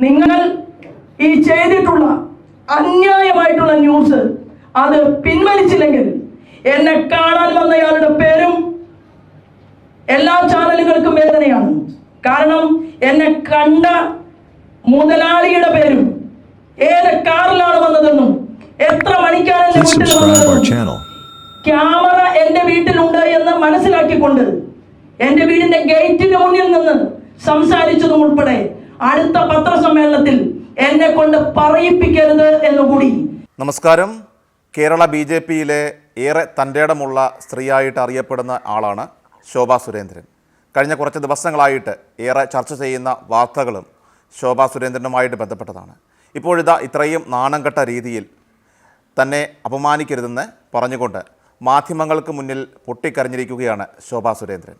നിങ്ങൾ ഈ ചെയ്തിട്ടുള്ള അന്യായമായിട്ടുള്ള ന്യൂസ് അത് പിൻവലിച്ചില്ലെങ്കിൽ എന്നെ കാണാൻ വന്നയാളുടെ പേരും എല്ലാ ചാനലുകൾക്കും വേദനയാണ്. കാരണം എന്നെ കണ്ട മുതലാളിയുടെ പേരും ഏത് കാറിലാണ് വന്നതെന്നും എത്ര മണിക്കാണ് എന്റെ വീട്ടിൽ വന്നതെന്നും ക്യാമറ എന്റെ വീട്ടിലുണ്ട് എന്ന് മനസ്സിലാക്കിക്കൊണ്ട് എന്റെ വീടിന്റെ ഗേറ്റിന് മുന്നിൽ നിന്ന് സംസാരിച്ചതും ഉൾപ്പെടെ അടുത്ത പത്രസമ്മേളനത്തിൽ എന്നെ കൊണ്ട് പറയിപ്പിക്കരുത് എന്നുകൂടി. നമസ്കാരം. കേരള ബി ജെ പിയിലെ ഏറെ തന്റെടമുള്ള സ്ത്രീയായിട്ട് അറിയപ്പെടുന്ന ആളാണ് ശോഭാ സുരേന്ദ്രൻ. കഴിഞ്ഞ കുറച്ച് ദിവസങ്ങളായിട്ട് ഏറെ ചർച്ച ചെയ്യുന്ന വാർത്തകളും ശോഭാ സുരേന്ദ്രനുമായിട്ട് ബന്ധപ്പെട്ടതാണ്. ഇപ്പോഴിതാ ഇത്രയും നാണം കെട്ട രീതിയിൽ തന്നെ അപമാനിക്കരുതെന്ന് പറഞ്ഞുകൊണ്ട് മാധ്യമങ്ങൾക്ക് മുന്നിൽ പൊട്ടിക്കരഞ്ഞിരിക്കുകയാണ് ശോഭാ സുരേന്ദ്രൻ.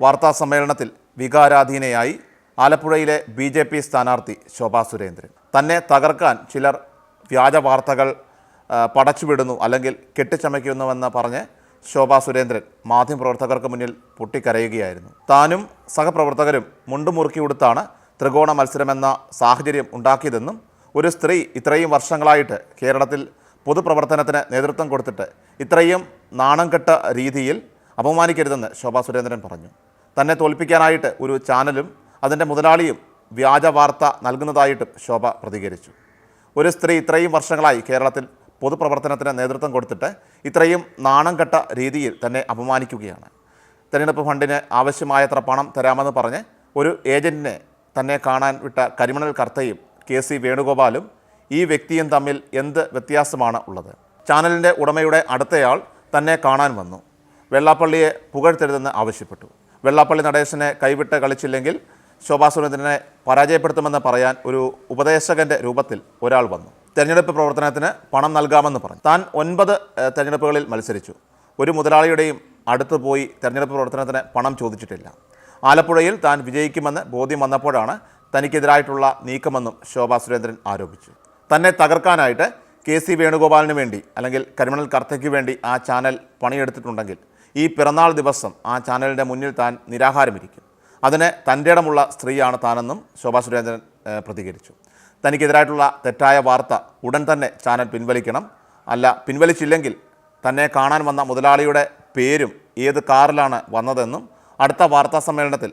വാർത്താ സമ്മേളനത്തിൽ വികാരാധീനയായി ആലപ്പുഴയിലെ ബി ജെ പി സ്ഥാനാർത്ഥി ശോഭാ സുരേന്ദ്രൻ. തന്നെ തകർക്കാൻ ചിലർ വ്യാജ വാർത്തകൾ പടച്ചുവിടുന്നു അല്ലെങ്കിൽ കെട്ടിച്ചമയ്ക്കുന്നുവെന്ന് പറഞ്ഞ് ശോഭാ സുരേന്ദ്രൻ മാധ്യമപ്രവർത്തകർക്ക് മുന്നിൽ പൊട്ടിക്കരയുകയായിരുന്നു. താനും സഹപ്രവർത്തകരും മുണ്ടുമുറുക്കി കൊടുത്താണ് ത്രികോണ മത്സരമെന്ന സാഹചര്യം ഉണ്ടാക്കിയതെന്നും ഒരു സ്ത്രീ ഇത്രയും വർഷങ്ങളായിട്ട് കേരളത്തിൽ പൊതുപ്രവർത്തനത്തിന് നേതൃത്വം കൊടുത്തിട്ട് ഇത്രയും നാണം കെട്ട രീതിയിൽ അപമാനിക്കരുതെന്ന് ശോഭാ സുരേന്ദ്രൻ പറഞ്ഞു. തന്നെ തോൽപ്പിക്കാനായിട്ട് ഒരു ചാനലും അതിന്റെ മുതലാളിയും വ്യാജ വാർത്ത നൽകുന്നതായിട്ടും ശോഭ പ്രതികരിച്ചു. ഒരു സ്ത്രീ ഇത്രയും വർഷങ്ങളായി കേരളത്തിൽ പൊതുപ്രവർത്തനത്തിന് നേതൃത്വം കൊടുത്തിട്ട് ഇത്രയും നാണം കെട്ട രീതിയിൽ തന്നെ അപമാനിക്കുകയാണ്. തെരഞ്ഞെടുപ്പ് ഫണ്ടിന് ആവശ്യമായത്ര പണം തരാമെന്ന് പറഞ്ഞ് ഒരു ഏജന്റിനെ തന്നെ കാണാൻ വിട്ട കരിമണൽ കർത്തയും കെ സി വേണുഗോപാലും ഈ വ്യക്തിയും തമ്മിൽ എന്ത് വ്യത്യാസമാണ് ഉള്ളത്? ചാനലിന്റെ ഉടമയുടെ അടുത്തയാൾ തന്നെ കാണാൻ വന്നു. വെള്ളാപ്പള്ളിയെ പുകഴ്ത്തരുതെന്ന് ആവശ്യപ്പെട്ടു. വെള്ളാപ്പള്ളി നടേശനെ കൈവിട്ട് കളിച്ചില്ലെങ്കിൽ ശോഭാ സുരേന്ദ്രനെ പരാജയപ്പെടുത്തുമെന്ന് പറയാൻ ഒരു ഉപദേശകന്റെ രൂപത്തിൽ ഒരാൾ വന്നു. തെരഞ്ഞെടുപ്പ് പ്രവർത്തനത്തിന് പണം നൽകാമെന്ന് പറഞ്ഞു. താൻ ഒൻപത് തെരഞ്ഞെടുപ്പുകളിൽ മത്സരിച്ചു. ഒരു മുതലാളിയുടെയും അടുത്ത് പോയി തെരഞ്ഞെടുപ്പ് പ്രവർത്തനത്തിന് പണം ചോദിച്ചിട്ടില്ല. ആലപ്പുഴയിൽ താൻ വിജയിക്കുമെന്ന് ബോധ്യം വന്നപ്പോഴാണ് തനിക്കെതിരായിട്ടുള്ള നീക്കമെന്നും ശോഭാ സുരേന്ദ്രൻ ആരോപിച്ചു. തന്നെ തകർക്കാനായിട്ട് കെ സി വേണുഗോപാലിന് വേണ്ടി അല്ലെങ്കിൽ കരിമണൽ കർത്തയ്ക്ക് വേണ്ടി ആ ചാനൽ പണിയെടുത്തിട്ടുണ്ടെങ്കിൽ ഈ പിറന്നാൾ ദിവസം ആ ചാനലിന്റെ മുന്നിൽ താൻ നിരാഹാരമിരിക്കും. അതിന് തന്റെ ഇടമുള്ള സ്ത്രീയാണ് താനെന്നും ശോഭാ സുരേന്ദ്രൻ പ്രതികരിച്ചു. തനിക്കെതിരായിട്ടുള്ള തെറ്റായ വാർത്ത ഉടൻ തന്നെ ചാനൽ പിൻവലിക്കണം. അല്ല പിൻവലിച്ചില്ലെങ്കിൽ തന്നെ കാണാൻ വന്ന മുതലാളിയുടെ പേരും ഏത് കാറിലാണ് വന്നതെന്നും അടുത്ത വാർത്താ സമ്മേളനത്തിൽ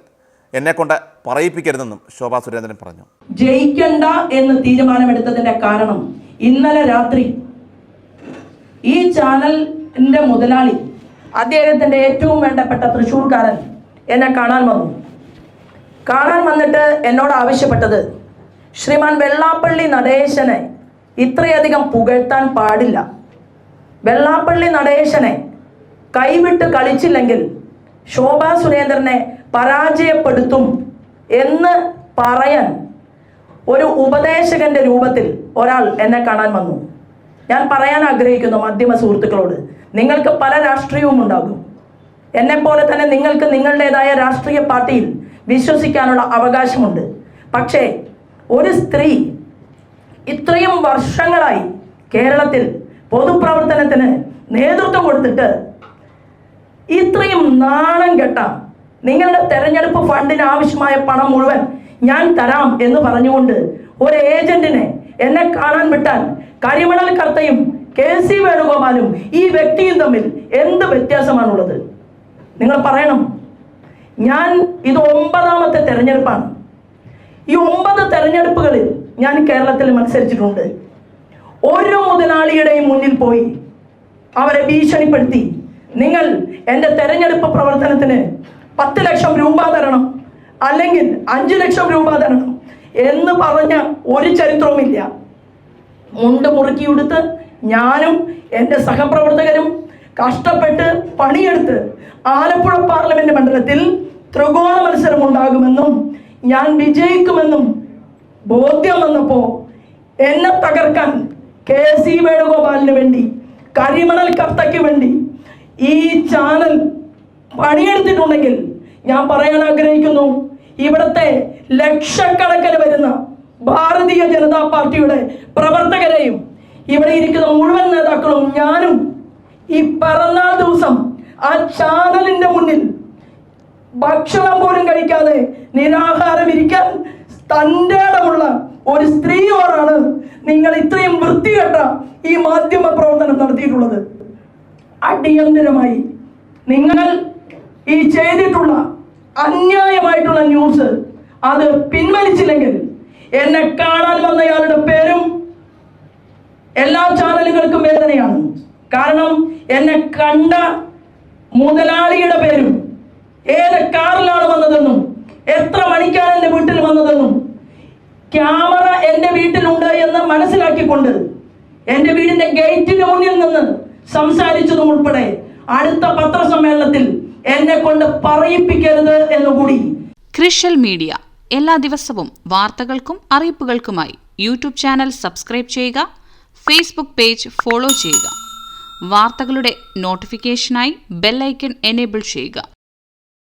എന്നെക്കൊണ്ട് പറയിപ്പിക്കരുതെന്നും ശോഭാ സുരേന്ദ്രൻ പറഞ്ഞു. ജയിക്കണ്ട എന്ന് തീരുമാനമെടുത്തതിന്റെ കാരണം ഇന്നലെ രാത്രി ഈ ചാനലിന്റെ മുതലാളി അദ്ദേഹത്തിന്റെ ഏറ്റവും വേണ്ടപ്പെട്ട തൃശ്ശൂർക്കാരൻ എന്നെ കാണാൻ വന്നു. കാണാൻ വന്നിട്ട് എന്നോട് ആവശ്യപ്പെട്ടത്. ശ്രീമാൻ വെള്ളാപ്പള്ളി നടേശനെ ഇത്രയധികം പുകഴ്ത്താൻ പാടില്ല. വെള്ളാപ്പള്ളി നടേശനെ കൈവിട്ട് കളിച്ചില്ലെങ്കിൽ ശോഭാ സുരേന്ദ്രനെ പരാജയപ്പെടുത്തും എന്ന് പറയാൻ ഒരു ഉപദേശകന്റെ രൂപത്തിൽ ഒരാൾ എന്നെ കാണാൻ വന്നു. ഞാൻ പറയാൻ ആഗ്രഹിക്കുന്നു മാധ്യമ സുഹൃത്തുക്കളോട് നിങ്ങൾക്ക് പല രാഷ്ട്രീയവും ഉണ്ടാകും. എന്നെ പോലെ തന്നെ നിങ്ങൾക്ക് നിങ്ങളുടേതായ രാഷ്ട്രീയ പാർട്ടിയിൽ വിശ്വസിക്കാനുള്ള അവകാശമുണ്ട്. പക്ഷേ ഒരു സ്ത്രീ ഇത്രയും വർഷങ്ങളായി കേരളത്തിൽ പൊതുപ്രവർത്തനത്തിന് നേതൃത്വം കൊടുത്തിട്ട് ഇത്രയും നാണം കെട്ട നിങ്ങളുടെ തെരഞ്ഞെടുപ്പ് ഫണ്ടിന് ആവശ്യമായ പണം മുഴുവൻ ഞാൻ തരാം എന്ന് പറഞ്ഞുകൊണ്ട് ഒരു ഏജന്റിനെ എന്നെ കാണാൻ വിട്ടാൽ കരിമണൽ കർത്തയും കെ സി വേണുഗോപാലും ഈ വ്യക്തിയും തമ്മിൽ എന്ത് വ്യത്യാസമാണുള്ളത്? നിങ്ങൾ പറയണം. ഞാൻ ഇത് ഒമ്പതാമത്തെ തെരഞ്ഞെടുപ്പാണ്. ഈ ഒമ്പത് തെരഞ്ഞെടുപ്പുകളിൽ ഞാൻ കേരളത്തിൽ മത്സരിച്ചിട്ടുണ്ട്. ഓരോ മുതലാളിയുടെയും മുന്നിൽ പോയി അവരെ ഭീഷണിപ്പെടുത്തി. നിങ്ങൾ എന്റെ തെരഞ്ഞെടുപ്പ് പ്രവർത്തനത്തിന് പത്ത് ലക്ഷം രൂപ തരണം അല്ലെങ്കിൽ അഞ്ച് ലക്ഷം രൂപ തരണം എന്ന് പറഞ്ഞ ഒരു ചരിത്രവുമില്ല. മുണ്ട് മുറുക്കിയെടുത്ത് ഞാനും എന്റെ സഹപ്രവർത്തകരും കഷ്ടപ്പെട്ട് പണിയെടുത്ത് ആലപ്പുഴ പാർലമെന്റ് മണ്ഡലത്തിൽ ത്രികോണ മത്സരം ഉണ്ടാകുമെന്നും ഞാൻ വിജയിക്കുമെന്നും ബോധ്യം വന്നപ്പോൾ എന്നെ തകർക്കാൻ കെ സി വേണുഗോപാലിന് വേണ്ടി കരിമണൽ കർത്തയ്ക്ക് വേണ്ടി ഈ ചാനൽ പണിയെടുത്തിട്ടുണ്ടെങ്കിൽ ഞാൻ പറയാൻ ആഗ്രഹിക്കുന്നു ഇവിടുത്തെ ലക്ഷക്കണക്കിന് വരുന്ന ഭാരതീയ ജനതാ പാർട്ടിയുടെ പ്രവർത്തകരെയും ഇവിടെ ഇരിക്കുന്ന മുഴുവൻ നേതാക്കളും ഞാനും ഈ പിറന്നാൾ ദിവസം ആ ചാനലിന്റെ മുന്നിൽ ഭക്ഷണം പോലും കഴിക്കാതെ നിരാഹാരം ഇരിക്കാൻ തന്റെ ഇടമുള്ള ഒരു സ്ത്രീയോടാണ് നിങ്ങൾ ഇത്രയും വൃത്തികെട്ട ഈ മാധ്യമ പ്രവർത്തനം നടത്തിയിട്ടുള്ളത്. അടിയന്തരമായി നിങ്ങൾ ഈ ചെയ്തിട്ടുള്ള അന്യായമായിട്ടുള്ള ന്യൂസ് അത് പിൻവലിച്ചില്ലെങ്കിൽ എന്നെ കാണാൻ വന്നയാളുടെ പേരും എല്ലാ ചാനലുകൾക്കും വേദനയാണ്. കാരണം എന്നെ കണ്ട മുതലാളിയുടെ പേരും ഏത് കാറിലാണ് വന്നതെന്നും എത്ര മണിക്കാണ് എന്റെ വീട്ടിൽ വന്നതെന്നും ക്യാമറ എന്റെ വീട്ടിലുണ്ട് എന്ന് മനസ്സിലാക്കിക്കൊണ്ട് എന്റെ വീടിന്റെ ഗേറ്റിന് മുന്നിൽ നിന്ന് സംസാരിച്ചതും ഉൾപ്പെടെ അടുത്ത പത്രസമ്മേളനത്തിൽ എന്നെ കൊണ്ട് പറയിപ്പിക്കരുത് എന്നുകൂടി. Crucial media. എല്ലാ ദിവസവും വാർത്തകൾക്കും അറിയിപ്പുകൾക്കുമായി യൂട്യൂബ് ചാനൽ സബ്സ്ക്രൈബ് ചെയ്യുക ഫേസ്ബുക്ക് പേജ് ഫോളോ ചെയ്യുക. വാർത്തകളുടെ നോട്ടിഫിക്കേഷനായി ബെല്ലൈക്കൺ എനേബിൾ ചെയ്യുക.